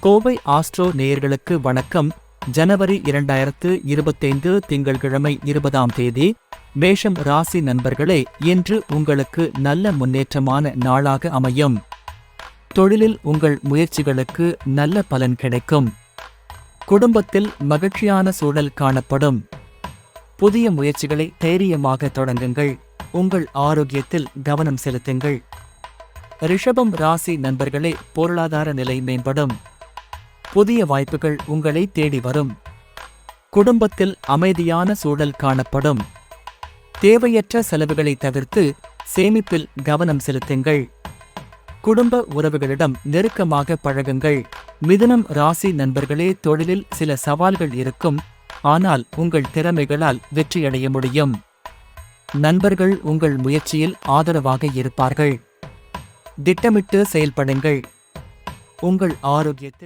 Kovai astro நேயர்களுக்கு வணக்கம். ஜனவரி இரண்டாயிரத்து இருபத்தைந்து திங்கள்கிழமை இருபதாம் தேதி மேஷம் ராசி நண்பர்களே இன்று உங்களுக்கு நல்ல முன்னேற்றமான நாளாக அமையும். தொழிலில் உங்கள் முயற்சிகளுக்கு நல்ல பலன் கிடைக்கும். குடும்பத்தில் மகிழ்ச்சியான சூழல் காணப்படும். புதிய முயற்சிகளை தைரியமாக தொடங்குங்கள். உங்கள் ஆரோக்கியத்தில் கவனம் செலுத்துங்கள். ரிஷபம் ராசி நண்பர்களே பொருளாதார நிலை மேம்படும். புதிய வாய்ப்புகள் உங்களை தேடி வரும். குடும்பத்தில் அமைதியான சூழல் காணப்படும். தேவையற்ற செலவுகளை தவிர்த்து சேமிப்பில் கவனம் செலுத்துங்கள். குடும்ப உறவுகளிடம் நெருக்கமாக பழகுங்கள். மிதுனம் ராசி நண்பர்களே தொழிலில் சில சவால்கள் இருக்கும். ஆனால் உங்கள் திறமைகளால் வெற்றியடைய முடியும். நண்பர்கள் உங்கள் முயற்சியில் ஆதரவாக இருப்பார்கள். திட்டமிட்டு செயல்படுங்கள். உங்கள் ஆரோக்கியத்தில்